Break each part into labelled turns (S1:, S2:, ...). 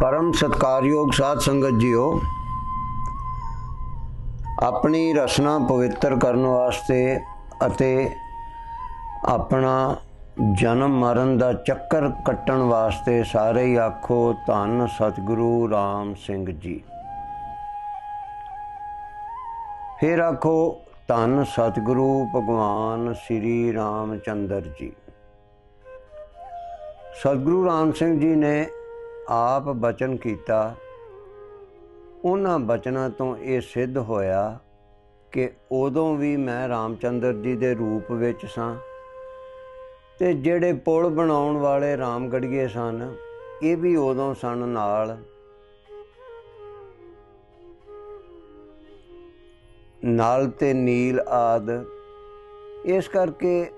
S1: ਪਰਮ ਸਤਕਾਰਯੋਗ ਸਾਧ ਸੰਗਤ ਜੀਓ, ਆਪਣੀ ਰਸਨਾ ਪਵਿੱਤਰ ਕਰਨ ਵਾਸਤੇ ਅਤੇ ਆਪਣਾ ਜਨਮ ਮਰਨ ਦਾ ਚੱਕਰ ਕੱਟਣ ਵਾਸਤੇ ਸਾਰੇ ਹੀ ਆਖੋ, ਧੰਨ ਸਤਿਗੁਰੂ ਰਾਮ ਸਿੰਘ ਜੀ। ਫਿਰ ਆਖੋ, ਧੰਨ ਸਤਿਗੁਰੂ ਭਗਵਾਨ ਸ੍ਰੀ ਰਾਮ ਚੰਦਰ ਜੀ। ਸਤਿਗੁਰੂ ਰਾਮ ਸਿੰਘ ਜੀ ਨੇ ਆਪ ਬਚਨ ਕੀਤਾ। ਉਹਨਾਂ ਬਚਨਾਂ ਤੋਂ ਇਹ ਸਿੱਧ ਹੋਇਆ ਕਿ ਉਦੋਂ ਵੀ ਮੈਂ ਰਾਮਚੰਦਰ ਜੀ ਦੇ ਰੂਪ ਵਿੱਚ ਸਾਂ ਤੇ ਜਿਹੜੇ ਪੁਲ ਬਣਾਉਣ ਵਾਲੇ ਰਾਮਗੜੀਏ ਸਨ, ਇਹ ਵੀ ਉਦੋਂ ਸਨ ਨਾਲ। ਨਾਲ ਤੇ ਨੀਲ ਆਦ। ਇਸ ਕਰਕੇ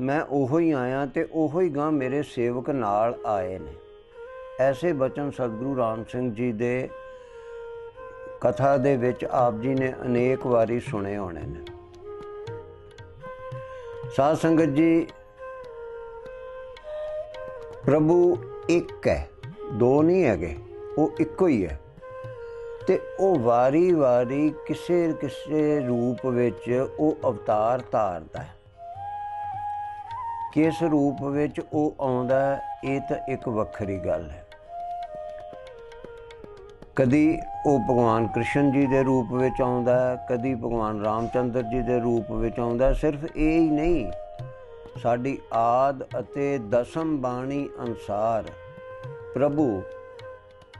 S1: ਮੈਂ ਉਹੋ ਹੀ ਆਇਆ ਤੇ ਉਹੋ ਹੀ ਗਾਂ ਮੇਰੇ ਸੇਵਕ ਨਾਲ ਆਏ ਨੇ। ਐਸੇ ਬਚਨ ਸਤਿਗੁਰੂ ਰਾਮ ਸਿੰਘ ਜੀ ਦੇ ਕਥਾ ਦੇ ਵਿੱਚ ਆਪ ਜੀ ਨੇ ਅਨੇਕ ਵਾਰੀ ਸੁਣੇ ਹੋਣੇ ਨੇ। ਸਾਧ ਸੰਗਤ ਜੀ, ਪ੍ਰਭੂ ਇੱਕ ਹੈ, ਦੋ ਨਹੀਂ ਹੈਗੇ, ਉਹ ਇੱਕੋ ਹੀ ਹੈ। ਤੇ ਉਹ ਵਾਰੀ-ਵਾਰੀ ਕਿਸੇ ਕਿਸੇ ਰੂਪ ਵਿੱਚ ਉਹ ਅਵਤਾਰ ਧਾਰਦਾ ਹੈ। ਕਿਸ ਰੂਪ ਵਿੱਚ ਉਹ ਆਉਂਦਾ ਇਹ ਤਾਂ ਇੱਕ ਵੱਖਰੀ ਗੱਲ ਹੈ। ਕਦੀ ਉਹ ਭਗਵਾਨ ਕ੍ਰਿਸ਼ਨ ਜੀ ਦੇ ਰੂਪ ਵਿੱਚ ਆਉਂਦਾ ਹੈ, ਕਦੀ ਭਗਵਾਨ ਰਾਮਚੰਦਰ ਜੀ ਦੇ ਰੂਪ ਵਿੱਚ ਆਉਂਦਾ ਸਿਰਫ ਇਹ ਹੀ ਨਹੀਂ, ਸਾਡੀ ਆਦ ਅਤੇ ਦਸਮ ਬਾਣੀ ਅਨਸਾਰ ਪ੍ਰਭੂ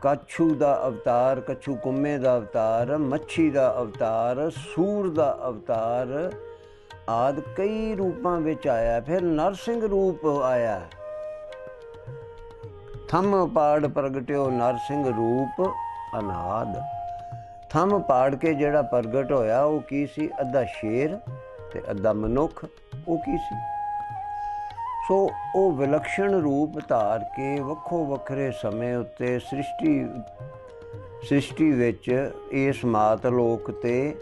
S1: ਕਛੂ ਦਾ ਅਵਤਾਰ, ਕਛੂ ਕੁੰਮੇ ਦਾ ਅਵਤਾਰ, ਮੱਛੀ ਦਾ ਅਵਤਾਰ, ਸੂਰ ਦਾ ਅਵਤਾਰ ਆਦ ਕਈ ਰੂਪਾਂ ਵਿੱਚ ਆਇਆ ਫਿਰ ਨਰਸਿੰਘ ਰੂਪ ਆਇਆ ਥੰਮ ਪਾੜ ਪ੍ਰਗਟਿਓ ਨਰਸਿੰਘ ਰੂਪ ਅਨਾਦ। ਥੰਮ ਪਾੜ ਕੇ ਜਿਹੜਾ ਪ੍ਰਗਟ ਹੋਇਆ, ਉਹ ਕੀ ਸੀ? ਅੱਧਾ ਸ਼ੇਰ ਤੇ ਅੱਧਾ ਮਨੁੱਖ, ਉਹ ਕੀ ਸੀ? ਸੋ ਉਹ ਵਿਲੱਖਣ ਰੂਪ ਧਾਰ ਕੇ ਵੱਖੋ ਵੱਖਰੇ ਸਮੇਂ ਉੱਤੇ ਸ੍ਰਿਸ਼ਟੀ ਸ੍ਰਿਸ਼ਟੀ ਵਿੱਚ ਇਸ ਮਾਤ ਲੋਕ ਤੇ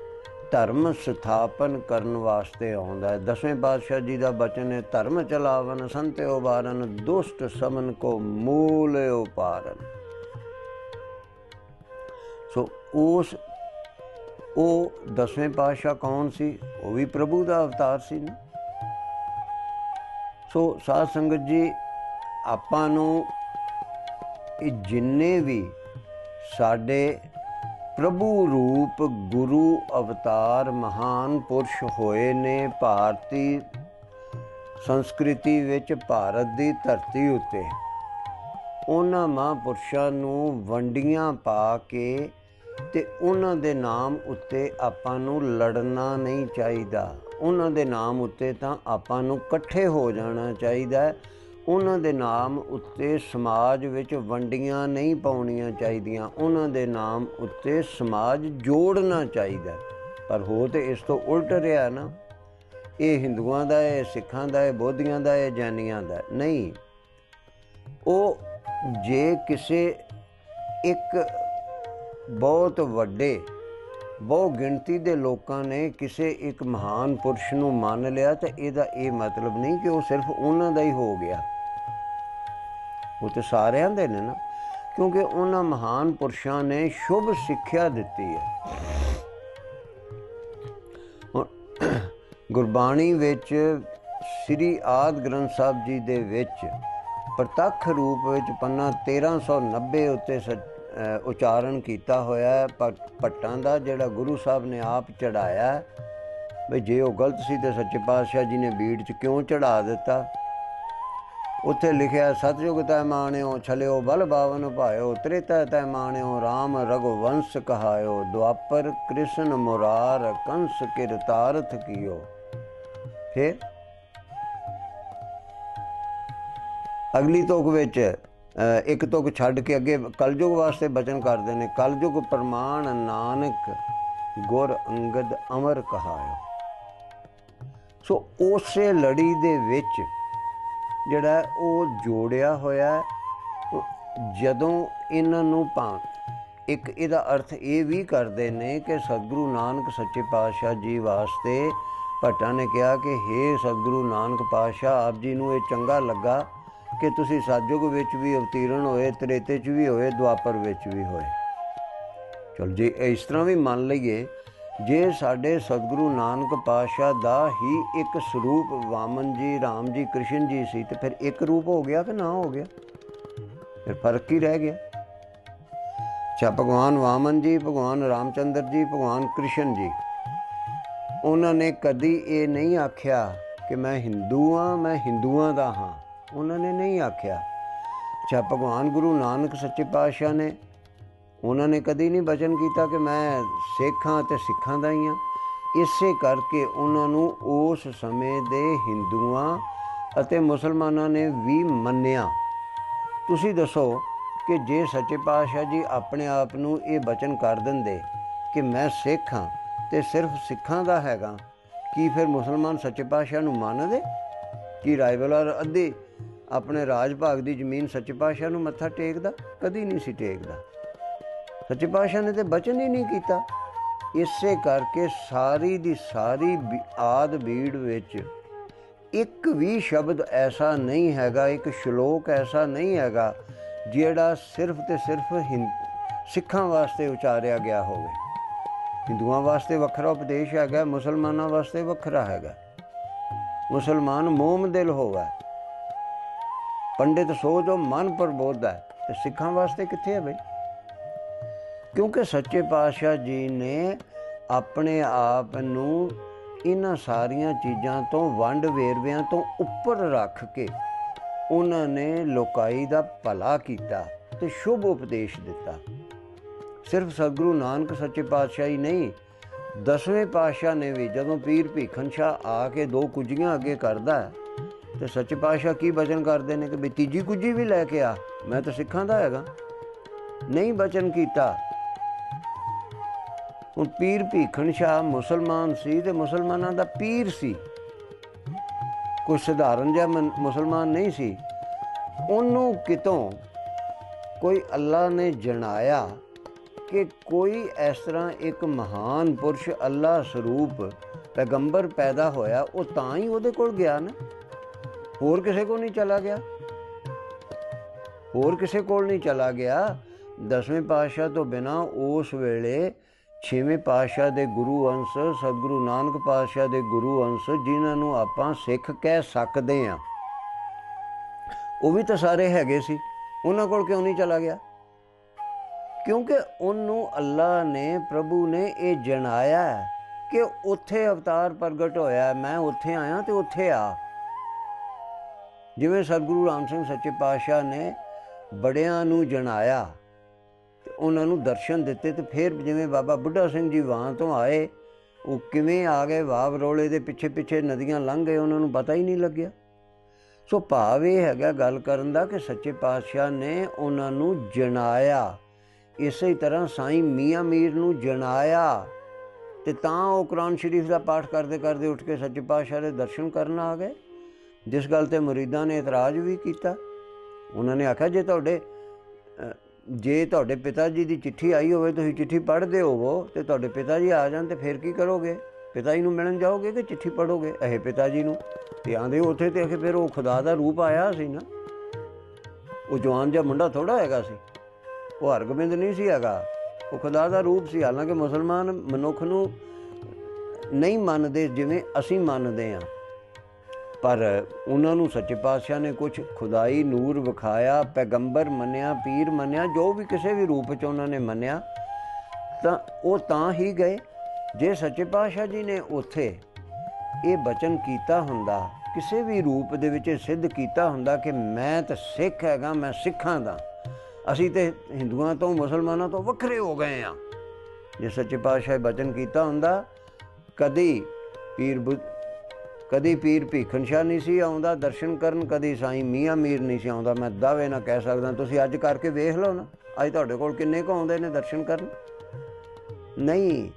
S1: ਧਰਮ ਸਥਾਪਨ ਕਰਨ ਵਾਸਤੇ ਆਉਂਦਾ ਹੈ। ਦਸਵੇਂ ਪਾਤਸ਼ਾਹ ਜੀ ਦਾ ਬਚਨ ਹੈ, ਧਰਮ ਚਲਾਵਨ ਸੰਤੇ ਉਬਾਰਨ ਦੁਸ਼ਟ ਸਮਨ ਕੋ ਮੂਲ ਉਪਾਰਨ। ਸੋ ਉਸ, ਉਹ ਦਸਵੇਂ ਪਾਤਸ਼ਾਹ ਕੌਣ ਸੀ? ਉਹ ਵੀ ਪ੍ਰਭੂ ਦਾ ਅਵਤਾਰ ਸੀ ਨਾ। ਸੋ ਸਾਧ ਸੰਗਤ ਜੀ, ਆਪਾਂ ਨੂੰ ਇਹ ਜਿੰਨੇ ਵੀ ਸਾਡੇ ਪ੍ਰਭੂ ਰੂਪ ਗੁਰੂ ਅਵਤਾਰ ਮਹਾਨ ਪੁਰਸ਼ ਹੋਏ ਨੇ ਭਾਰਤੀ ਸੰਸਕ੍ਰਿਤੀ ਵਿੱਚ, ਭਾਰਤ ਦੀ ਧਰਤੀ ਉੱਤੇ, ਉਹਨਾਂ ਮਹਾਂਪੁਰਸ਼ਾਂ ਨੂੰ ਵੰਡੀਆਂ ਪਾ ਕੇ ਤੇ ਉਹਨਾਂ ਦੇ ਨਾਮ ਉੱਤੇ ਆਪਾਂ ਨੂੰ ਲੜਨਾ ਨਹੀਂ ਚਾਹੀਦਾ। ਉਹਨਾਂ ਦੇ ਨਾਮ ਉੱਤੇ ਤਾਂ ਆਪਾਂ ਨੂੰ ਇਕੱਠੇ ਹੋ ਜਾਣਾ ਚਾਹੀਦਾ ਉਹਨਾਂ ਦੇ ਨਾਮ ਉੱਤੇ ਸਮਾਜ ਵਿੱਚ ਵੰਡੀਆਂ ਨਹੀਂ ਪਾਉਣੀਆਂ ਚਾਹੀਦੀਆਂ। ਉਹਨਾਂ ਦੇ ਨਾਮ ਉੱਤੇ ਸਮਾਜ ਜੋੜਨਾ ਚਾਹੀਦਾ ਪਰ ਹੋ ਤੇ ਇਸ ਤੋਂ ਉਲਟ ਰਿਹਾ ਨਾ। ਇਹ ਹਿੰਦੂਆਂ ਦਾ ਹੈ ਸਿੱਖਾਂ ਦਾ ਹੈ, ਬੋਧੀਆਂ ਦਾ ਹੈ ਜੈਨੀਆਂ ਦਾ ਨਹੀਂ। ਉਹ ਜੇ ਕਿਸੇ ਇੱਕ ਬਹੁਤ ਵੱਡੇ ਬਹੁ ਗਿਣਤੀ ਦੇ ਲੋਕਾਂ ਨੇ ਕਿਸੇ ਇੱਕ ਮਹਾਨ ਪੁਰਸ਼ ਨੂੰ ਮੰਨ ਲਿਆ ਤਾਂ ਇਹਦਾ ਇਹ ਮਤਲਬ ਨਹੀਂ ਕਿ ਉਹ ਸਿਰਫ ਉਹਨਾਂ ਦਾ ਹੀ ਹੋ ਗਿਆ। ਉਹ ਤੇ ਸਾਰਿਆਂ ਦੇ ਨੇ ਨਾ, ਕਿਉਂਕਿ ਉਹਨਾਂ ਮਹਾਨ ਪੁਰਸ਼ਾਂ ਨੇ ਸ਼ੁਭ ਸਿੱਖਿਆ ਦਿੱਤੀ ਹੈ। ਗੁਰਬਾਣੀ ਵਿੱਚ ਸ੍ਰੀ ਆਦ ਗ੍ਰੰਥ ਸਾਹਿਬ ਜੀ ਦੇ ਵਿੱਚ ਪ੍ਰਤੱਖ ਰੂਪ ਵਿੱਚ ਪੰਨਾ 1390 ਉੱਤੇ ਉਚਾਰਨ ਕੀਤਾ ਹੋਇਆ ਹੈ ਪੱਟਾਂ ਦਾ ਜਿਹੜਾ ਗੁਰੂ ਸਾਹਿਬ ਨੇ ਆਪ ਚੜਾਇਆ ਵੀ ਜੇ ਉਹ ਗਲਤ ਸੀ ਤੇ ਸੱਚੇ ਪਾਤਸ਼ਾਹ ਜੀ ਨੇ ਬੀੜ 'ਚ ਕਿਉਂ ਚੜਾ ਦਿੱਤਾ? ਉੱਥੇ ਲਿਖਿਆ ਸਤਜੁਗ ਤੈ ਮਾਣਿਓ, ਛਲਿਓ ਬਲ ਬਾਵਨ ਭਾਇਓ, ਤ੍ਰੇਤਾ ਤੈ ਮਾਣਿਓ RAM ਰਗਵੰਸ਼ ਕਹਾਇਓ, ਦੁਆਪਰ ਕ੍ਰਿਸ਼ਨ ਮੁਰਾਰ ਕੰਸ ਕਿਰਤਾਰਥ ਕੀਓ। ਫਿਰ ਅਗਲੀ ਤੋਕ ਵਿੱਚ ਇੱਕ ਤੁਕ ਛੱਡ ਕੇ ਅੱਗੇ ਕਲਯੁਗ ਵਾਸਤੇ ਬਚਨ ਕਰਦੇ ਨੇ। ਕਲਯੁਗ ਪ੍ਰਮਾਣ ਨਾਨਕ ਗੁਰ ਅੰਗਦ ਅਮਰ ਕਹਾਇਓ। ਸੋ ਉਸੇ ਲੜੀ ਦੇ ਵਿੱਚ ਜਿਹੜਾ ਉਹ ਜੋੜਿਆ ਹੋਇਆ ਜਦੋਂ ਇਹਨਾਂ ਨੂੰ ਭਾਂ ਇੱਕ ਇਹਦਾ ਅਰਥ ਇਹ ਵੀ ਕਰਦੇ ਨੇ ਕਿ ਸਤਿਗੁਰੂ ਨਾਨਕ ਸੱਚੇ ਪਾਤਸ਼ਾਹ ਜੀ ਵਾਸਤੇ ਭੱਟਾਂ ਨੇ ਕਿਹਾ ਕਿ हे ਸਤਿਗੁਰੂ ਨਾਨਕ ਪਾਤਸ਼ਾਹ, ਆਪ ਜੀ ਨੂੰ ਇਹ ਚੰਗਾ ਲੱਗਾ। ਕਿ ਤੁਸੀਂ ਸਤਜੁਗ ਵਿੱਚ ਵੀ ਅਵਤੀਰਣ ਹੋਏ, ਤ੍ਰੇਤੇ 'ਚ ਵੀ ਹੋਏ, ਦੁਆਪਰ ਵਿੱਚ ਵੀ ਹੋਏ। ਚਲ ਜੇ ਇਸ ਤਰ੍ਹਾਂ ਵੀ ਮੰਨ ਲਈਏ, ਜੇ ਸਾਡੇ ਸਤਿਗੁਰੂ ਨਾਨਕ ਪਾਤਸ਼ਾਹ ਦਾ ਹੀ ਇੱਕ ਸਰੂਪ ਵਾਮਨ ਜੀ RAM ਜੀ, ਕ੍ਰਿਸ਼ਨ ਜੀ ਸੀ, ਤੇ ਫਿਰ ਇੱਕ ਰੂਪ ਹੋ ਗਿਆ ਕਿ ਨਾ ਹੋ ਗਿਆ? ਫਿਰ ਫ਼ਰਕ ਹੀ ਰਹਿ ਗਿਆ। ਚਾ ਭਗਵਾਨ ਵਾਮਨ ਜੀ, ਭਗਵਾਨ ਰਾਮਚੰਦਰ ਜੀ, ਭਗਵਾਨ ਕ੍ਰਿਸ਼ਨ ਜੀ। ਉਹਨਾਂ ਨੇ ਕਦੀ ਇਹ ਨਹੀਂ ਆਖਿਆ ਕਿ ਮੈਂ ਹਿੰਦੂ ਹਾਂ, ਮੈਂ ਹਿੰਦੂਆਂ ਦਾ ਹਾਂ। ਉਹਨਾਂ ਨੇ ਨਹੀਂ ਆਖਿਆ। ਚਾ ਭਗਵਾਨ ਗੁਰੂ ਨਾਨਕ ਸੱਚੇ ਪਾਤਸ਼ਾਹ ਨੇ, ਉਹਨਾਂ ਨੇ ਕਦੀ ਨਹੀਂ ਬਚਨ ਕੀਤਾ ਕਿ ਮੈਂ ਸਿੱਖਾਂ ਤੇ ਸਿੱਖਾਂ ਦਾ ਹੀ ਹਾਂ। ਇਸੇ ਕਰਕੇ ਉਹਨਾਂ ਨੂੰ ਉਸ ਸਮੇਂ ਦੇ ਹਿੰਦੂਆਂ ਅਤੇ ਮੁਸਲਮਾਨਾਂ ਨੇ ਵੀ ਮੰਨਿਆ। ਤੁਸੀਂ ਦੱਸੋ ਕਿ ਜੇ ਸੱਚੇ ਪਾਤਸ਼ਾਹ ਜੀ ਆਪਣੇ ਆਪ ਨੂੰ ਇਹ ਬਚਨ ਕਰ ਦਿੰਦੇ ਕਿ ਮੈਂ ਸਿੱਖ ਹਾਂ ਤੇ ਸਿਰਫ ਸਿੱਖਾਂ ਦਾ ਹੈਗਾ, ਕੀ ਫਿਰ ਮੁਸਲਮਾਨ ਸੱਚੇ ਪਾਤਸ਼ਾਹ ਨੂੰ ਮੰਨਦੇ? ਕੀ ਰਾਇਵਲਰ ਅੱਧੇ ਆਪਣੇ ਰਾਜ ਭਾਗ ਦੀ ਜ਼ਮੀਨ ਸੱਚੇ ਪਾਤਸ਼ਾਹ ਨੂੰ ਮੱਥਾ ਟੇਕਦਾ, ਕਦੀ ਨਹੀਂ ਸੀ ਟੇਕਦਾ। ਸੱਚੇ ਪਾਤਸ਼ਾਹ ਨੇ ਤੇ ਬਚਨ ਹੀ ਨਹੀਂ ਕੀਤਾ। ਇਸੇ ਕਰਕੇ ਸਾਰੀ ਦੀ ਸਾਰੀ ਆਦ ਬੀੜ ਵਿੱਚ ਇੱਕ ਵੀ ਸ਼ਬਦ ਐਸਾ ਨਹੀਂ ਹੈਗਾ, ਇੱਕ ਸ਼ਲੋਕ ਐਸਾ ਨਹੀਂ ਹੈਗਾ, ਜਿਹੜਾ ਸਿਰਫ ਤੇ ਸਿਰਫ ਸਿੱਖਾਂ ਵਾਸਤੇ ਉਚਾਰਿਆ ਗਿਆ ਹੋਵੇ। ਹਿੰਦੂਆਂ ਵਾਸਤੇ ਵੱਖਰਾ ਉਪਦੇਸ਼ ਹੈਗਾ, ਮੁਸਲਮਾਨਾਂ ਵਾਸਤੇ ਵੱਖਰਾ ਹੈਗਾ। ਮੁਸਲਮਾਨ ਮੋਮ ਦਿਲ ਹੋਵੇ। ਪੰਡਿਤ ਸੋ ਜੋ ਮਨ ਪ੍ਰਬੋਧਦਾ ਤੇ ਸਿੱਖਾਂ ਵਾਸਤੇ ਕਿੱਥੇ ਹੈ ਬਈ? ਕਿਉਂਕਿ ਸੱਚੇ ਪਾਤਸ਼ਾਹ ਜੀ ਨੇ ਆਪਣੇ ਆਪ ਨੂੰ ਇਹਨਾਂ ਸਾਰੀਆਂ ਚੀਜ਼ਾਂ ਤੋਂ ਵੰਡ ਵੇਰਵਿਆਂ ਤੋਂ ਉੱਪਰ ਰੱਖ ਕੇ ਉਹਨਾਂ ਨੇ ਲੋਕਾਈ ਦਾ ਭਲਾ ਕੀਤਾ ਤੇ ਸ਼ੁਭ ਉਪਦੇਸ਼ ਦਿੱਤਾ। ਸਿਰਫ ਸਤਿਗੁਰੂ ਨਾਨਕ ਸੱਚੇ ਪਾਤਸ਼ਾਹ ਹੀ ਨਹੀਂ, ਦਸਵੇਂ ਪਾਤਸ਼ਾਹ ਨੇ ਵੀ ਜਦੋਂ ਪੀਰ ਭੀਖਨ ਸ਼ਾਹ ਆ ਕੇ ਦੋ ਕੁਜੀਆਂ ਅੱਗੇ ਕਰਦਾ ਤੇ ਸੱਚੇ ਪਾਤਸ਼ਾਹ ਕੀ ਬਚਨ ਕਰਦੇ ਨੇ ਕਿ ਵੀ ਤੀਜੀ ਕੁਜੀ ਵੀ ਲੈ ਕੇ ਆ? ਮੈਂ ਤਾਂ ਸਿੱਖਾਂ ਦਾ ਹੈਗਾ। ਨਹੀਂ ਬਚਨ ਕੀਤਾ। ਉਹ ਪੀਰ ਭੀਖਣ ਸ਼ਾਹ ਮੁਸਲਮਾਨ ਸੀ ਤੇ ਮੁਸਲਮਾਨਾਂ ਦਾ ਪੀਰ ਸੀ। ਕੋਈ ਸਧਾਰਨ ਜਿਹਾ ਮੁਸਲਮਾਨ ਨਹੀਂ ਸੀ। ਉਹਨੂੰ ਕਿਤੋਂ ਕੋਈ ਅੱਲਾ ਨੇ ਜਣਾਇਆ ਕਿ ਕੋਈ ਇਸ ਤਰ੍ਹਾਂ ਇੱਕ ਮਹਾਨ ਪੁਰਸ਼ ਅੱਲਾ ਸਰੂਪ ਪੈਗੰਬਰ ਪੈਦਾ ਹੋਇਆ, ਉਹ ਤਾਂ ਹੀ ਉਹਦੇ ਕੋਲ ਗਿਆ ਨਾ। ਹੋਰ ਕਿਸੇ ਕੋਲ ਨਹੀਂ ਚਲਾ ਗਿਆ? ਹੋਰ ਕਿਸੇ ਕੋਲ ਨਹੀਂ ਚਲਾ ਗਿਆ? ਦਸਵੇਂ ਪਾਤਸ਼ਾਹ ਤੋਂ ਬਿਨਾ ਉਸ ਵੇਲੇ ਛੇਵੇਂ ਪਾਤਸ਼ਾਹ ਦੇ ਗੁਰੂ ਅੰਸ਼, ਸਤਿਗੁਰੂ ਨਾਨਕ ਪਾਤਸ਼ਾਹ ਦੇ ਗੁਰੂ ਅੰਸ਼, ਜਿਨ੍ਹਾਂ ਨੂੰ ਆਪਾਂ ਸਿੱਖ ਕਹਿ ਸਕਦੇ ਆ ਉਹ ਵੀ ਤਾਂ ਸਾਰੇ ਹੈਗੇ ਸੀ। ਉਹਨਾਂ ਕੋਲ ਕਿਉਂ ਨਹੀਂ ਚਲਾ ਗਿਆ? ਕਿਉਂਕਿ ਉਹਨੂੰ ਅੱਲਾ ਨੇ, ਪ੍ਰਭੂ ਨੇ ਇਹ ਜਣਾਇਆ ਕਿ ਉੱਥੇ ਅਵਤਾਰ ਪ੍ਰਗਟ ਹੋਇਆ, ਮੈਂ ਉੱਥੇ ਆਇਆ ਤੇ ਉੱਥੇ ਆ। ਜਿਵੇਂ ਸਤਿਗੁਰੂ ਰਾਮ ਸਿੰਘ ਸੱਚੇ ਪਾਤਸ਼ਾਹ ਨੇ ਬੜਿਆਂ ਨੂੰ ਜਣਾਇਆ ਤੇ ਉਹਨਾਂ ਨੂੰ ਦਰਸ਼ਨ ਦਿੱਤੇ ਤੇ ਫਿਰ ਜਿਵੇਂ ਬਾਬਾ ਬੁੱਢਾ ਸਿੰਘ ਜੀ ਵਾਂ ਤੋਂ ਆਏ, ਉਹ ਕਿਵੇਂ ਆ ਗਏ, ਵਾਵ ਰੋਲੇ ਦੇ ਪਿੱਛੇ ਪਿੱਛੇ ਨਦੀਆਂ ਲੰਘ ਗਏ, ਉਹਨਾਂ ਨੂੰ ਪਤਾ ਹੀ ਨਹੀਂ ਲੱਗਿਆ। ਸੋ ਭਾਵ ਇਹ ਹੈਗਾ ਗੱਲ ਕਰਨ ਦਾ ਕਿ ਸੱਚੇ ਪਾਤਸ਼ਾਹ ਨੇ ਉਹਨਾਂ ਨੂੰ ਜਣਾਇਆ। ਇਸੇ ਤਰ੍ਹਾਂ ਸਾਈਂ ਮੀਆਂ ਮੀਰ ਨੂੰ ਜਣਾਇਆ ਤੇ ਤਾਂ ਉਹ ਕੁਰਾਨ ਸ਼ਰੀਫ ਦਾ ਪਾਠ ਕਰਦੇ ਕਰਦੇ ਉੱਠ ਕੇ ਸੱਚੇ ਪਾਤਸ਼ਾਹ ਦੇ ਦਰਸ਼ਨ ਕਰਨ ਆ ਗਏ। ਜਿਸ ਗੱਲ ਤੇ ਮੁਰੀਦਾਂ ਨੇ ਇਤਰਾਜ਼ ਵੀ ਕੀਤਾ, ਉਹਨਾਂ ਨੇ ਆਖਿਆ, ਜੇ ਤੁਹਾਡੇ ਜੇ ਤੁਹਾਡੇ ਪਿਤਾ ਜੀ ਦੀ ਚਿੱਠੀ ਆਈ ਹੋਵੇ, ਤੁਸੀਂ ਚਿੱਠੀ ਪੜ੍ਹਦੇ ਹੋਵੋ, ਤੇ ਤੁਹਾਡੇ ਪਿਤਾ ਜੀ ਆ ਜਾਣ ਤੇ ਫਿਰ ਕੀ ਕਰੋਗੇ? ਪਿਤਾ ਜੀ ਨੂੰ ਮਿਲਣ ਜਾਓਗੇ ਕਿ ਚਿੱਠੀ ਪੜੋਗੇ ਇਹ ਪਿਤਾ ਜੀ ਨੂੰ ਤੇ ਆਂਦੇ ਉੱਥੇ ਤੇ ਅਖੇ ਫਿਰ ਉਹ ਖੁਦਾ ਦਾ ਰੂਪ ਆਇਆ ਸੀ ਨਾ। ਉਹ ਜਵਾਨ ਜਿਹਾ ਮੁੰਡਾ ਥੋੜਾ ਹੈਗਾ ਸੀ। ਉਹ ਹਰਗੋਬਿੰਦ ਨਹੀਂ ਸੀ ਹੈਗਾ। ਉਹ ਖੁਦਾ ਦਾ ਰੂਪ ਸੀ। ਹਾਲਾਂਕਿ ਮੁਸਲਮਾਨ ਮਨੁੱਖ ਨੂੰ ਨਹੀਂ ਮੰਨਦੇ ਜਿਵੇਂ ਅਸੀਂ ਮੰਨਦੇ ਹਾਂ। ਪਰ ਉਹਨਾਂ ਨੂੰ ਸੱਚੇ ਪਾਤਸ਼ਾਹ ਨੇ ਕੁਝ ਖੁਦਾਈ ਨੂਰ ਵਿਖਾਇਆ, ਪੈਗੰਬਰ ਮੰਨਿਆ, ਪੀਰ ਮੰਨਿਆ, ਜੋ ਵੀ ਕਿਸੇ ਵੀ ਰੂਪ ਚ ਉਹਨਾਂ ਨੇ ਮੰਨਿਆ, ਤਾਂ ਉਹ ਤਾਂ ਹੀ ਗਏ। ਜੇ ਸੱਚੇ ਪਾਤਸ਼ਾਹ ਜੀ ਨੇ ਉੱਥੇ ਇਹ ਬਚਨ ਕੀਤਾ ਹੁੰਦਾ, ਕਿਸੇ ਵੀ ਰੂਪ ਦੇ ਵਿੱਚ ਸਿੱਧ ਕੀਤਾ ਹੁੰਦਾ ਕਿ ਮੈਂ ਤਾਂ ਸਿੱਖ ਹੈਗਾ, ਮੈਂ ਸਿੱਖਾਂ ਦਾ। ਅਸੀਂ ਤੇ ਹਿੰਦੂਆਂ ਤੋਂ, ਮੁਸਲਮਾਨਾਂ ਤੋਂ ਵੱਖਰੇ ਹੋ ਗਏ ਆ ਜੇ ਸੱਚੇ ਪਾਤਸ਼ਾਹ ਬਚਨ ਕੀਤਾ ਹੁੰਦਾ, ਕਦੀ ਪੀਰ ਕਦੀ ਪੀਰ ਭੀਖਨ ਸ਼ਾਹ ਨਹੀਂ ਸੀ, ਆਉਂਦਾ ਦਰਸ਼ਨ ਕਰਨ, ਕਦੀ ਸਾਈਂ ਮੀਆਂ ਮੀਰ ਨਹੀਂ ਸੀ ਆਉਂਦਾ। ਮੈਂ ਦਾਅਵੇ ਨਾਲ ਕਹਿ ਸਕਦਾ, ਤੁਸੀਂ ਅੱਜ ਕਰਕੇ ਵੇਖ ਲਓ ਨਾ, ਅੱਜ ਤੁਹਾਡੇ ਕੋਲ ਕਿੰਨੇ ਕੁ ਆਉਂਦੇ ਨੇ ਦਰਸ਼ਨ ਕਰਨ? ਨਹੀਂ,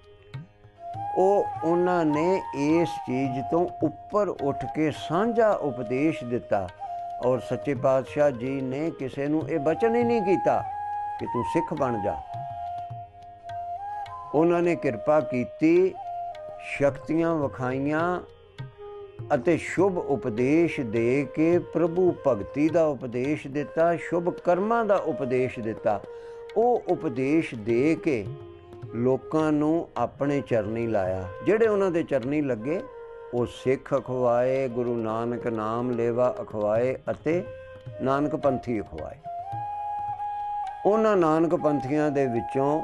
S1: ਉਹ ਉਹਨਾਂ ਨੇ ਇਸ ਚੀਜ਼ ਤੋਂ ਉੱਪਰ ਉੱਠ ਕੇ ਸਾਂਝਾ ਉਪਦੇਸ਼ ਦਿੱਤਾ ਔਰ ਸੱਚੇ ਪਾਤਸ਼ਾਹ ਜੀ ਨੇ ਕਿਸੇ ਨੂੰ ਇਹ ਬਚਨ ਹੀ ਨਹੀਂ ਕੀਤਾ ਕਿ ਤੂੰ ਸਿੱਖ ਬਣ ਜਾ। ਉਹਨਾਂ ਨੇ ਕਿਰਪਾ ਕੀਤੀ, ਸ਼ਕਤੀਆਂ ਵਿਖਾਈਆਂ ਅਤੇ ਸ਼ੁਭ ਉਪਦੇਸ਼ ਦੇ ਕੇ ਪ੍ਰਭੂ ਭਗਤੀ ਦਾ ਉਪਦੇਸ਼ ਦਿੱਤਾ, ਸ਼ੁਭ ਕਰਮਾਂ ਦਾ ਉਪਦੇਸ਼ ਦਿੱਤਾ। ਉਹ ਉਪਦੇਸ਼ ਦੇ ਕੇ ਲੋਕਾਂ ਨੂੰ ਆਪਣੇ ਚਰਨੀ ਲਾਇਆ। ਜਿਹੜੇ ਉਹਨਾਂ ਦੇ ਚਰਨੀ ਲੱਗੇ, ਉਹ ਸਿੱਖ ਅਖਵਾਏ, ਗੁਰੂ ਨਾਨਕ ਨਾਮ ਲੇਵਾ ਅਖਵਾਏ ਅਤੇ ਨਾਨਕ ਪੰਥੀ ਅਖਵਾਏ। ਉਹਨਾਂ ਨਾਨਕ ਪੰਥੀਆਂ ਦੇ ਵਿੱਚੋਂ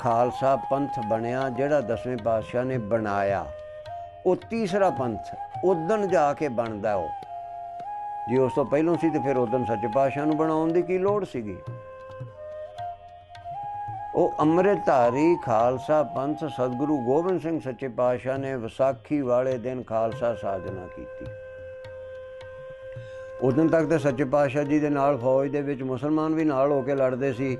S1: ਖਾਲਸਾ ਪੰਥ ਬਣਿਆ, ਜਿਹੜਾ ਦਸਵੇਂ ਪਾਤਸ਼ਾਹ ਨੇ ਬਣਾਇਆ। ਉਹ ਤੀਸਰਾ ਪੰਥ ਉਦਣ ਜਾ ਕੇ ਬਣਦਾ ਉਹ। ਜੇ ਉਸ ਤੋਂ ਪਹਿਲਾਂ ਸੀ ਤੇ ਫਿਰ ਉਦਣ ਸੱਚੇ ਪਾਤਸ਼ਾਹ ਨੂੰ ਬਣਾਉਣ ਦੀ ਕੀ ਲੋੜ ਸੀਗੀ? ਉਹ ਅੰਮ੍ਰਿਤਧਾਰੀ ਖਾਲਸਾ ਪੰਥ ਸਤਿਗੁਰੂ ਗੋਬਿੰਦ ਸਿੰਘ ਸੱਚੇ ਪਾਤਸ਼ਾਹ ਨੇ ਵਿਸਾਖੀ ਵਾਲੇ ਦਿਨ ਖਾਲਸਾ ਸਾਜਨਾ ਕੀਤੀ। ਉਦੋਂ ਤੱਕ ਤਾਂ ਸੱਚੇ ਪਾਤਸ਼ਾਹ ਜੀ ਦੇ ਨਾਲ ਫੌਜ ਦੇ ਵਿੱਚ ਮੁਸਲਮਾਨ ਵੀ ਨਾਲ ਹੋ ਕੇ ਲੜਦੇ ਸੀ।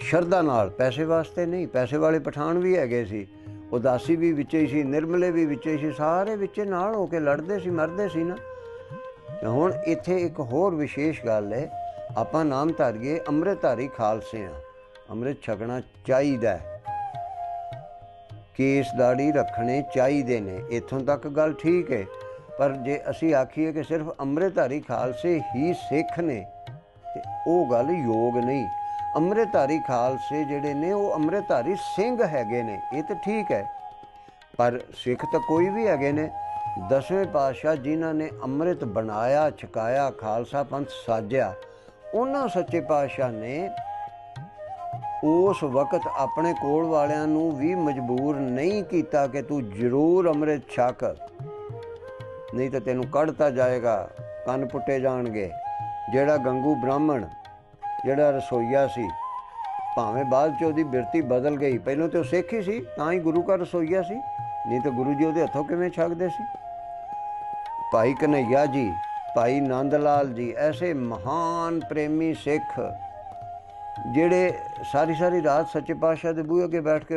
S1: ਸ਼ਰਧਾ ਨਾਲ, ਪੈਸੇ ਵਾਸਤੇ ਨਹੀਂ, ਪੈਸੇ ਵਾਲੇ ਪਠਾਨ ਵੀ ਹੈਗੇ ਸੀ। ਉਦਾਸੀ ਵੀ ਵਿੱਚੇ ਹੀ ਸੀ, ਨਿਰਮਲੇ ਵੀ ਵਿੱਚੇ ਹੀ ਸੀ, ਸਾਰੇ ਵਿੱਚੇ ਨਾਲ ਹੋ ਕੇ ਲੜਦੇ ਸੀ, ਮਰਦੇ ਸੀ ਨਾ। ਹੁਣ ਇੱਥੇ ਇੱਕ ਹੋਰ ਵਿਸ਼ੇਸ਼ ਗੱਲ ਹੈ, ਆਪਾਂ ਨਾਮ ਧਾਰੀਏ ਅੰਮ੍ਰਿਤਧਾਰੀ ਖਾਲਸੇ ਆ ਅੰਮ੍ਰਿਤ ਛਕਣਾ ਚਾਹੀਦਾ ਕੇਸ ਦਾੜੀ ਰੱਖਣੇ ਚਾਹੀਦੇ ਨੇ, ਇੱਥੋਂ ਤੱਕ ਗੱਲ ਠੀਕ ਹੈ। ਪਰ ਜੇ ਅਸੀਂ ਆਖੀਏ ਕਿ ਸਿਰਫ ਅੰਮ੍ਰਿਤਧਾਰੀ ਖਾਲਸੇ ਹੀ ਸਿੱਖ ਨੇ, ਤੇ ਉਹ ਗੱਲ ਯੋਗ ਨਹੀਂ। ਅੰਮ੍ਰਿਤਧਾਰੀ ਖਾਲਸੇ ਜਿਹੜੇ ਨੇ, ਉਹ ਅੰਮ੍ਰਿਤਧਾਰੀ ਸਿੰਘ ਹੈਗੇ ਨੇ। ਇਹ ਤਾਂ ਠੀਕ ਹੈ। ਪਰ ਸਿੱਖ ਤਾਂ ਕੋਈ ਵੀ ਹੈਗੇ ਨੇ। ਦਸਵੇਂ ਪਾਤਸ਼ਾਹ ਜਿਨ੍ਹਾਂ ਨੇ ਅੰਮ੍ਰਿਤ ਬਣਾਇਆ, ਛਕਾਇਆ, ਖਾਲਸਾ ਪੰਥ ਸਾਜਿਆ, ਉਹਨਾਂ ਸੱਚੇ ਪਾਤਸ਼ਾਹ ਨੇ ਉਸ ਵਕਤ ਆਪਣੇ ਕੋਲ ਵਾਲਿਆਂ ਨੂੰ ਵੀ ਮਜਬੂਰ ਨਹੀਂ ਕੀਤਾ ਕਿ ਤੂੰ ਜ਼ਰੂਰ ਅੰਮ੍ਰਿਤ ਛਕ। ਨਹੀਂ ਤਾਂ ਤੈਨੂੰ ਕੱਢਤਾ ਜਾਏਗਾ, ਕੰਨ ਪੁੱਟੇ ਜਾਣਗੇ। ਜਿਹੜਾ ਗੰਗੂ ਬ੍ਰਾਹਮਣ ਜਿਹੜਾ ਰਸੋਈਆ ਸੀ, ਭਾਵੇਂ ਬਾਅਦ ਚ ਉਹਦੀ ਬਿਰਤੀ ਬਦਲ ਗਈ, ਪਹਿਲਾਂ ਤੇ ਉਹ ਸਿੱਖ ਹੀ ਸੀ, ਤਾਂ ਹੀ ਗੁਰੂ ਘਰ ਰਸੋਈਆ ਸੀ, ਨਹੀਂ ਤਾਂ ਗੁਰੂ ਜੀ ਉਹਦੇ ਹੱਥੋਂ ਕਿਵੇਂ ਛਕਦੇ ਸੀ? ਭਾਈ ਕਨਈਆ ਜੀ, ਭਾਈ ਨੰਦ ਲਾਲ ਜੀ, ਐਸੇ ਮਹਾਨ ਪ੍ਰੇਮੀ ਸਿੱਖ, ਜਿਹੜੇ ਸਾਰੀ ਸਾਰੀ ਰਾਤ ਸੱਚੇ ਪਾਤਸ਼ਾਹ ਦੇ ਬੂਹੇ ਅੱਗੇ ਬੈਠ ਕੇ